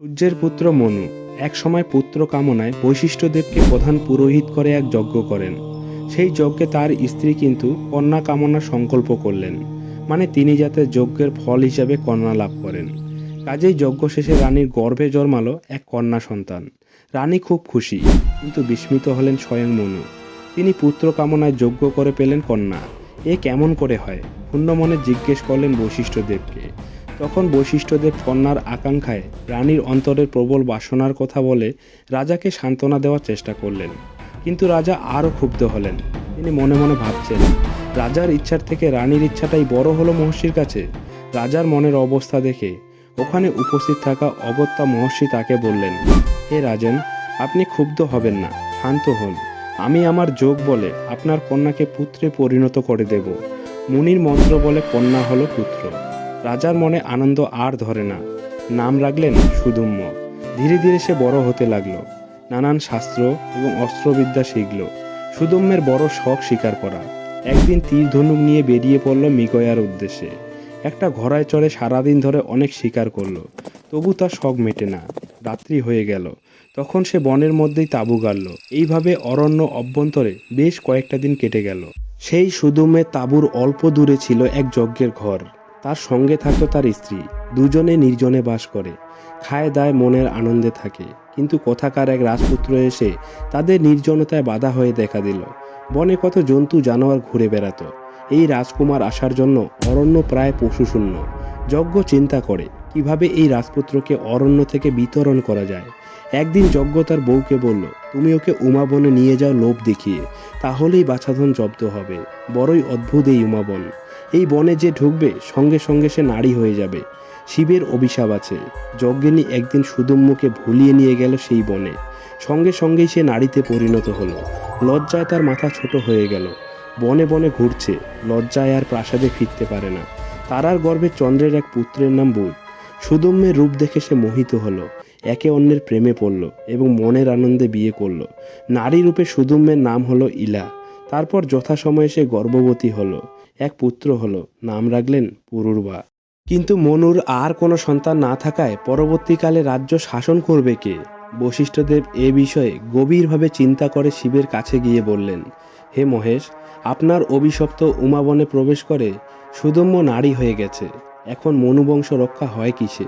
সূর্যের পুত্র মনু এক সময় পুত্র কামনায় বৈশিষ্ট্যদেবকে প্রধান পুরোহিত করে এক যজ্ঞ করেন। সেই যজ্ঞে তার স্ত্রী কিন্তু কন্যা কামনার সংকল্প করলেন মানে তিনি যাতে যজ্ঞের ফল হিসাবে কন্যা লাভ করেন। কাজেই যজ্ঞ শেষে রানীর গর্ভে জন্মালো এক কন্যা সন্তান। রানী খুব খুশি, কিন্তু বিস্মিত হলেন স্বয়ং মনু। তিনি পুত্র কামনায় যজ্ঞ করে পেলেন কন্যা। এ কেমন করে হয়? শূন্য মনে জিজ্ঞেস করলেন বৈশিষ্ট্যদেবকে। তখন বৈশিষ্ট্যদেব কন্যার আকাঙ্ক্ষায় রানীর অন্তরের প্রবল বাসনার কথা বলে রাজাকে সান্ত্বনা দেওয়ার চেষ্টা করলেন। কিন্তু রাজা আরও ক্ষুব্ধ হলেন। তিনি মনে মনে ভাবছেন, রাজার ইচ্ছার থেকে রানীর ইচ্ছাটাই বড় হলো মহর্ষির কাছে। রাজার মনের অবস্থা দেখে ওখানে উপস্থিত থাকা অগত্যা মহর্ষি তাকে বললেন, হে রাজেন, আপনি ক্ষুব্ধ হবেন না, শান্ত হন। আমি আমার যোগ বলে আপনার কন্যাকে পুত্রে পরিণত করে দেব। মুনির মন্ত্র বলে কন্যা হলো পুত্র। রাজার মনে আনন্দ আর ধরে না। নাম রাখলেন সুদুম্য। ধীরে ধীরে সে বড় হতে লাগল। নানান শাস্ত্র এবং অস্ত্রবিদ্যা শিখল। সুদম্যের বড় শখ স্বীকার করা। একদিন তীর ধনুক নিয়ে বেরিয়ে পড়ল মিগয়ার উদ্দেশ্যে। একটা ঘোড়ায় চড়ে সারাদিন ধরে অনেক শিকার করল। তবু তার শখ মেটে না। রাত্রি হয়ে গেল। তখন সে বনের মধ্যেই তাঁবু গাড়ল। এইভাবে অরণ্য অভ্যন্তরে বেশ কয়েকটা দিন কেটে গেল। সেই সুদুমে তাঁবুর অল্প দূরে ছিল এক যজ্ঞের ঘর। তার সঙ্গে থাকতো তার স্ত্রী। দুজনে নির্জনে বাস করে। খায় দায় মনের আনন্দে থাকে। কিন্তু কথাকার এক রাজপুত্র এসে তাদের নির্জনতায় বাধা হয়ে দেখা দিল। বনে কত জন্তু জানোয়ার ঘুরে বেড়াতো। এই রাজকুমার আসার জন্য অরণ্য প্রায় পশুশূন্য। যজ্ঞ চিন্তা করে, কীভাবে এই রাজপুত্রকে অরণ্য থেকে বিতরণ করা যায়? একদিন যজ্ঞ তার বউকে বলল, তুমি ওকে উমাবনে নিয়ে যাও লোভ দেখিয়ে। তাহলেই বাছাধন জব্দ হবে। বড়ই অদ্ভুত এই উমাবন এই বনে যে ঢুকবে, সঙ্গে সঙ্গে সে নারী হয়ে যাবে। শিবের অভিশাপ আছে। যজ্ঞিনী একদিন সুদম্যকে ভুলিয়ে নিয়ে গেল সেই বনে। সঙ্গে সঙ্গেই সে নারীতে পরিণত হলো। লজ্জায় তার মাথা ছোট হয়ে গেল। বনে বনে ঘুরছে। লজ্জায় আর প্রাসাদে ফিরতে পারে না। তারার গর্ভে চন্দ্রের এক পুত্রের নাম বুধ। সুদম্যের রূপ দেখে সে মোহিত হলো। একে অন্যের প্রেমে পড়ল এবং মনের আনন্দে বিয়ে করল। নারী রূপে সুদম্যের নাম হলো ইলা। তারপর যথাসময়ে সে গর্ভবতী হলো। এক পুত্র হলো, নাম রাখলেন পুরুরবা। কিন্তু মনুর আর কোনো সন্তান না থাকায় পরবর্তীকালে রাজ্য শাসন করবে কে? বশিষ্ঠদেব এ বিষয়ে গভীরভাবে চিন্তা করে শিবের কাছে গিয়ে বললেন, হে মহেশ, আপনার অভিশপ্ত উমাবনে প্রবেশ করে সুদম্য নারী হয়ে গেছে। এখন মনুবংশ রক্ষা হয় কিসে?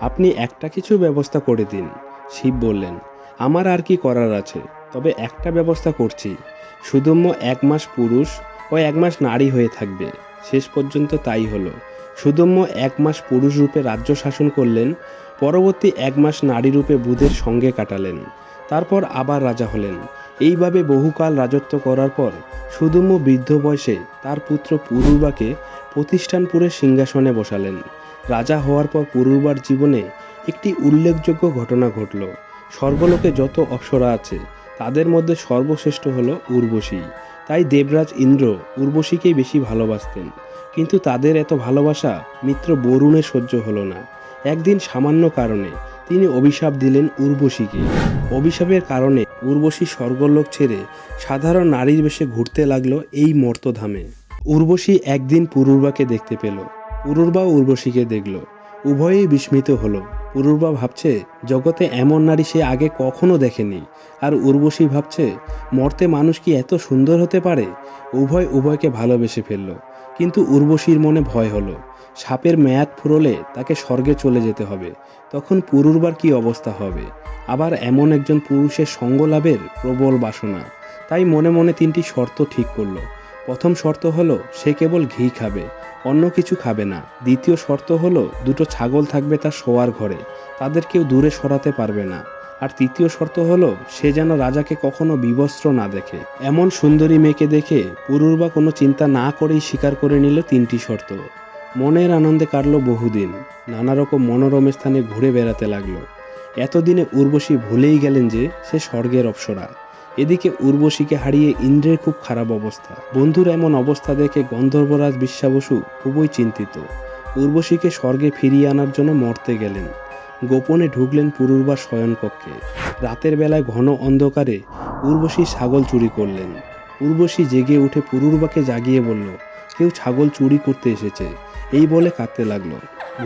আপনি একটা কিছু ব্যবস্থা করে দিন। শিব বললেন, আমার আর কি করার আছে? তবে একটা ব্যবস্থা করছি। সুদম্য এক মাস পুরুষ ও এক মাস নারী হয়ে থাকবে। শেষ পর্যন্ত তাই হলো। সুদম্য এক মাস পুরুষ রূপে রাজ্য শাসন করলেন, পরবর্তী এক মাস নারী রূপে বুধের সঙ্গে কাটালেন। তারপর আবার রাজা হলেন। এইভাবে বহুকাল রাজত্ব করার পর সুদম্য বৃদ্ধ বয়সে তার পুত্র পুরুবাকে প্রতিষ্ঠানপুরের সিংহাসনে বসালেন। রাজা হওয়ার পর পুরুবার জীবনে একটি উল্লেখযোগ্য ঘটনা ঘটল। স্বর্গলোকে যত অপ্সরা আছে, তাদের মধ্যে সর্বশ্রেষ্ঠ হলো উর্বশী। তাই দেবরাজ ইন্দ্র উর্বশীকেই বেশি ভালোবাসতেন। কিন্তু তাদের এত ভালোবাসা মিত্র বরুণে সহ্য হলো না। একদিন সামান্য কারণে তিনি অভিশাপ দিলেন উর্বশীকে। অভিশাপের কারণে উর্বশী স্বর্গলোক ছেড়ে সাধারণ নারীর বেশে ঘুরতে লাগল এই মর্তধামে। উর্বশী একদিন পুরুর্বাকে দেখতে পেল। পুরুর্বা উর্বশীকে দেখল। উভয়েই বিস্মিত হলো। পুরুর্বা ভাবছে, জগতে এমন নারী সে আগে কখনো দেখেনি। আর উর্বশী ভাবছে, মর্তে মানুষ কি এত সুন্দর হতে পারে? উভয় উভয়কে ভালোবেসে ফেলল। কিন্তু উর্বশীর মনে ভয় হলো। সাপের মেয়াদ ফুরলে তাকে স্বর্গে চলে যেতে হবে। তখন পুরুর্বার কি অবস্থা হবে? আবার এমন একজন পুরুষের সঙ্গ লাভের প্রবল বাসনা। তাই মনে মনে তিনটি শর্ত ঠিক করল। প্রথম শর্ত হলো, সে কেবল ঘি খাবে, অন্য কিছু খাবে না। দ্বিতীয় শর্ত হলো, দুটো ছাগল থাকবে তার শোয়ার ঘরে, তাদের কেউ দূরে সরাতে পারবে না। আর তৃতীয় শর্ত হলো, সে যেন রাজাকে কখনো বিবস্ত্র না দেখে। এমন সুন্দরী মেয়েকে দেখে পুরুরবা কোনো চিন্তা না করেই স্বীকার করে নিল তিনটি শর্ত। মনের আনন্দে কাটল বহুদিন, নানা রকম মনোরম স্থানে ঘুরে বেড়াতে লাগল। এতদিনে উর্বশী ভুলেই গেলেন যে, সে স্বর্গের অপ্সরা। এদিকে উর্বশীকে হারিয়ে ইন্দ্রের খুব খারাপ অবস্থা। বন্ধুর এমন অবস্থা দেখে গন্ধর্বরাজ বিশ্বাবসু খুবই চিন্তিত। উর্বশীকে স্বর্গে ফিরিয়ে আনার জন্য মরতে গেলেন। গোপনে ঢুকলেন পুরুরবার শয়নকক্ষে। রাতের বেলায় ঘন অন্ধকারে উর্বশী ছাগল চুরি করলেন। উর্বশী জেগে উঠে পুরুরবাকে জাগিয়ে বলল, কেউ ছাগল চুরি করতে এসেছে। এই বলে কাঁদতে লাগল।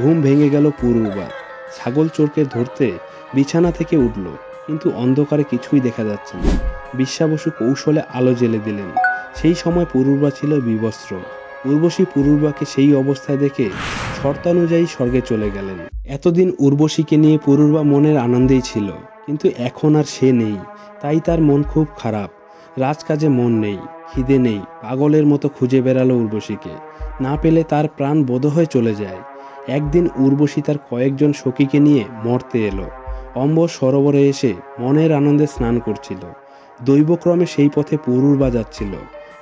ঘুম ভেঙে গেল পুরুরবার। ছাগল চোরকে ধরতে বিছানা থেকে উঠল, কিন্তু অন্ধকারে কিছুই দেখা যাচ্ছে না। বিশ্বাবসু কৌশলে আলো জ্বেলে দিলেন। সেই সময় পুরুর্বা ছিল বিবস্ত্র। উর্বশী পুরুর্বাকে সেই অবস্থায় দেখে শর্তানুযায়ী স্বর্গে চলে গেলেন। এতদিন উর্বশীকে নিয়ে পুরুর্বা মনের আনন্দেই ছিল, কিন্তু এখন আর সে নেই। তাই তার মন খুব খারাপ। রাজকাজে মন নেই, খিদে নেই, পাগলের মতো খুঁজে বেড়ালো উর্বশীকে। না পেলে তার প্রাণ বোধ হয়ে চলে যায়। একদিন উর্বশী তার কয়েকজন সখীকে নিয়ে মরতে এলো। অম্বর সরোবরে এসে মনের আনন্দে স্নান করছিল। দৈবক্রমে সেই পথে পুরুর্বা যাচ্ছিল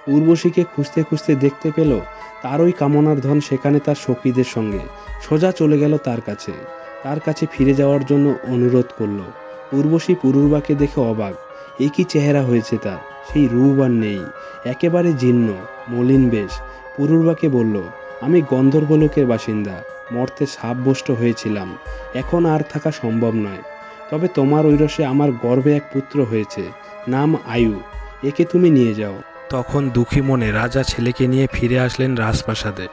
উর্বশীকে খুঁজতে খুঁজতে দেখতে পেল তার ওই কামনার ধন সেখানে তার সখীদের সঙ্গে। সোজা চলে গেল তার কাছে। তার কাছে ফিরে যাওয়ার জন্য অনুরোধ করল। উর্বশী পুরুর্বাকে দেখে অবাক। এ কি চেহারা হয়েছে তার? সেই রূপ আর নেই। একেবারে জীর্ণ, মলিন বেশ। পুরুর্বাকে বলল, আমি গন্ধর্বলোকের বাসিন্দা। মর্তে সাববষ্ট হয়েছিলাম। এখন আর থাকা সম্ভব নয়। তবে তোমার ঐরসে আমার গর্বে এক পুত্র হয়েছে। নাম আয়ু, একে তুমি নিয়ে যাও। তখন দুঃখী মনে রাজা ছেলেকে নিয়ে ফিরে আসলেন রাজপ্রাসাদে।